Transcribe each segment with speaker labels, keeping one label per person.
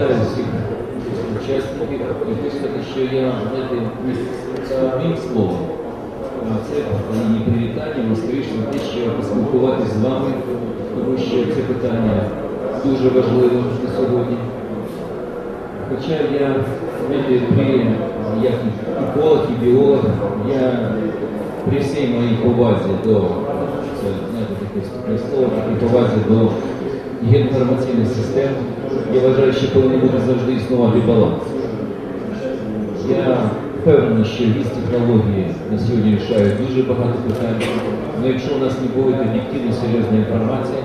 Speaker 1: вітаю всіх учасників. І хочу що я знаєте, одним словом. Це і привітання, але скоріше на те, що поспілкуватися з вами, тому що це питання дуже важливе на сьогодні. Хоча я знаєте, при як еколог і біолог, я при всій моїй повазі до знаєте, таке слово, при повазі до геоінформаційних систем, я вважаю, що повинен бути завжди існувати баланс. Я впевнений, що якісь технології на сьогодні рішають дуже багато питань. Але якщо у нас не буде об'єктивно серйозна інформація,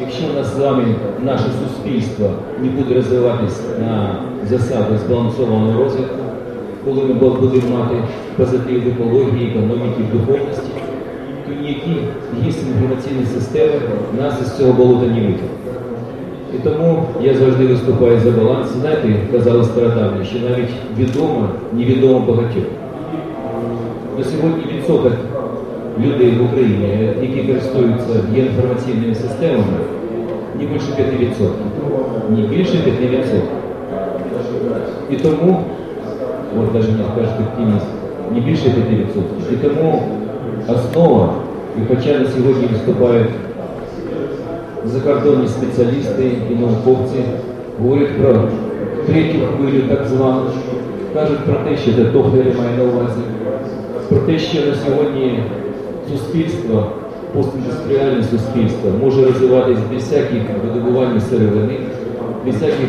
Speaker 1: якщо у нас з вами наше суспільство не буде розвиватись на засадах збалансованого розвитку, коли ми будемо мати позитив екології, економіки, в духовності, то ніякі гісні інформаційні системи нас із цього болота не витягнуть. І тому я завжди виступаю за баланс. Знаєте, казали стародавні, що навіть відомо, невідомо багатьох. На сьогодні відсоток людей в Україні, які користуються інформаційними системами, не більше 5%. Не більше 5%. І тому, от навіть не перспективність, не більше 5%. І тому основа, і хоча на сьогодні виступають закордонні спеціалісти і науковці говорять про третю хвилю так звану, кажуть про те, що це Тохлері має на увазі, про те, що на сьогодні суспільство, постіндустріальне суспільство може розвиватись без всяких видобування сировини, без всяких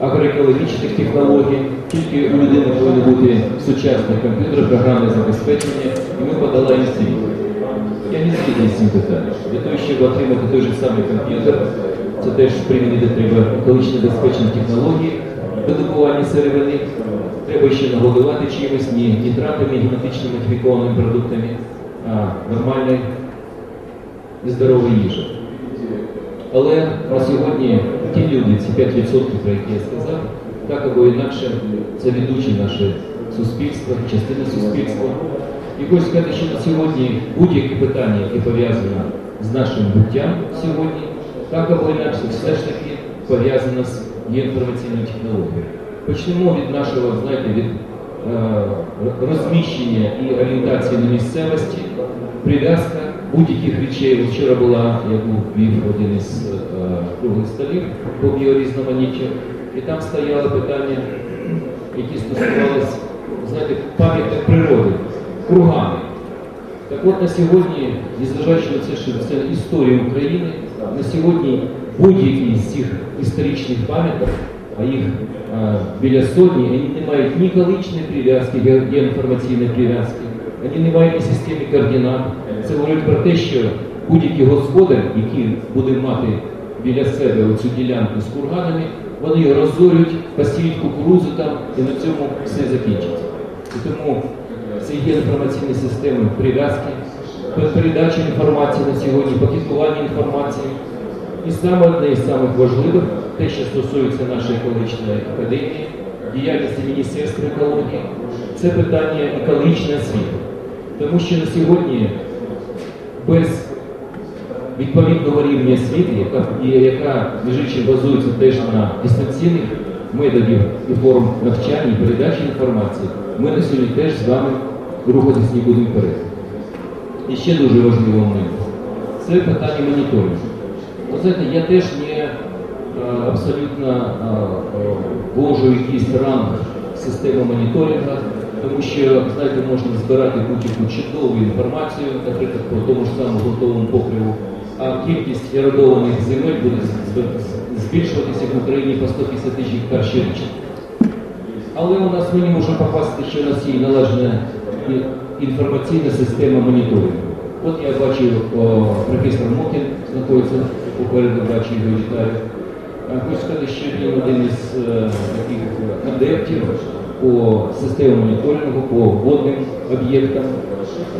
Speaker 1: агроекологічних технологій, тільки у людини повинен бути сучасний комп'ютер, програмне забезпечення, і ми подолаємо світ. Я не згідний. Для того, щоб отримати той же самий комп'ютер, це теж примінити треба екологічно безпечні технології, видобування сировини, треба ще нагодувати чимось, не нітратами, генетично модифікованими продуктами, а нормальною і здоровою їжею. Але на сьогодні ті люди, ці 5%, про які я сказав, так або інакше, це ведучі наше суспільство, частина суспільства. І хочу сказати, що на сьогодні будь-які питання, які пов'язані з нашим буттям сьогодні, так або інакше, все ж таки пов'язано з інформаційною технологією. Почнемо від нашого, знаєте, від е, розміщення і орієнтації на місцевості, прив'язка будь-яких речей. Вчора була, я був вів один із е, круглих столів по біорізноманіттю, і там стояло питання, які стосувалися, знаєте, пам'яток природи кругами. Так от на сьогодні, незважаючи на це, що це історія України, на сьогодні будь-які з цих історичних пам'яток, а їх а, біля сотні, вони не мають ні количної прив'язки, геоінформаційної прив'язки, вони не мають ні системи координат. Це говорить про те, що будь-який господар, який буде мати біля себе оцю ділянку з курганами, вони розорюють, посіють кукурузу там і на цьому все закінчиться. І тому це є інформаційні системи прив'язки, передачі інформації на сьогодні, пакетування інформації. І саме одне із самих те, що стосується нашої екологічної академії, діяльності Міністерства екології, це питання екологічної освіти. Тому що на сьогодні без відповідного рівня освіти, яка, яка між базується теж на дистанційних методів і форм навчання і передачі інформації, ми на сьогодні теж з вами рухатись будемо вперед. І ще дуже важливий момент це питання моніторингу. Знаєте, я теж не е, абсолютно е, вложу якийсь ранг системи моніторингу, тому що, знаєте, можна збирати будь-яку чудову інформацію, наприклад, по тому ж самому готовому покриву, а кількість еродованих земель буде збільшуватися в Україні по 150 тисяч гектар щорічно. Але у нас ми не можемо попасти, що у нас є належна інформаційна система моніторингу. От я бачив, професор Мокін знаходиться попереду, бачу його вітаю. Хочу сказати, що він один із е, таких адептів по системі моніторингу, по водним об'єктам.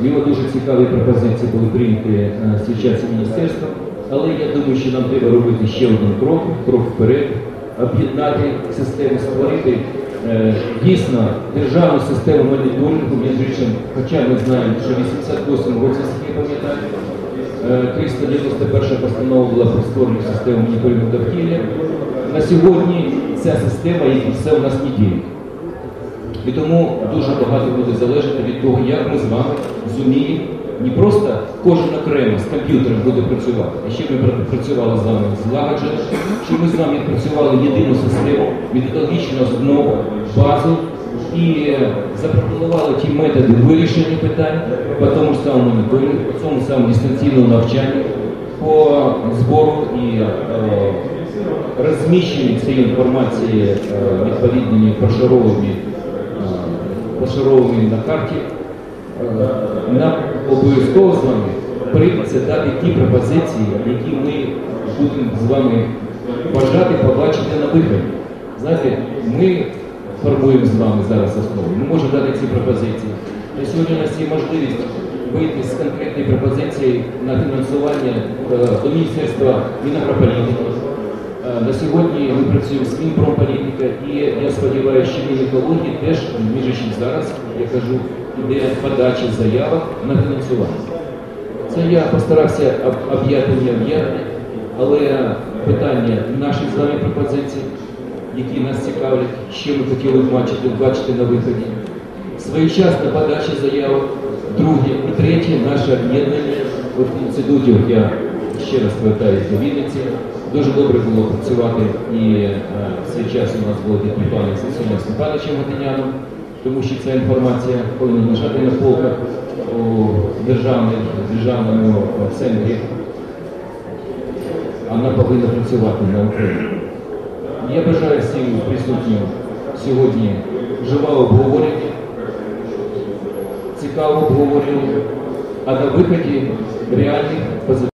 Speaker 1: Його дуже цікаві пропозиції були прийняті е, зараз міністерством. Але я думаю, що нам треба робити ще один крок, крок вперед, об'єднати систему, створити е, дійсно державну систему моніторингу, між іншим, хоча ми знаємо, що в 88 році, я пам'ятаю, е, 391 постанова була про створення системи моніторингу довкілля. на сьогодні ця система і все у нас не діє. І тому дуже багато буде залежати від того, як ми з вами зуміємо не просто кожен окремо з комп'ютером буде працювати, а ще ми працювали з вами злагоджено, що ми з вами працювали єдину систему, методологічну основу, базу і запропонували ті методи вирішення питань по тому ж самому моніторингу, по цьому самому дистанційному навчанню, по збору і е, розміщенню цієї інформації е, відповідними прошаровими пошаровими на карті, е, нам обов'язково з вами прийдеться дати ті пропозиції, які ми будемо з вами бажати побачити на виході. Знаєте, ми формуємо з вами зараз основу, ми можемо дати ці пропозиції. На сьогодні у нас є можливість вийти з конкретної пропозиції на фінансування е, до Міністерства Мінагрополітики. Е, На сьогодні ми працюємо з Мінпромполітика і я сподіваюся, що Мінекології теж, між іншим зараз, я кажу, іде подача заявок на фінансування. Це я постарався об- об'яти необ'ятне, але питання наших з вами пропозицій, які нас цікавлять, що ми хотіли бачити, бачити на виході. Своєчасна подача заявок, друге і третє наше об'єднання от інституті, я ще раз повертаюся до Вінниці. Дуже добре було працювати і е, свій час у нас було Олексієм Степановичем Гатиняном, тому що ця інформація повинна лежати на полках у державному, центрі, вона повинна працювати на Україні. Я бажаю всім присутнім сьогодні живого обговорення, цікавого обговорення, а на виході реальних позитивних.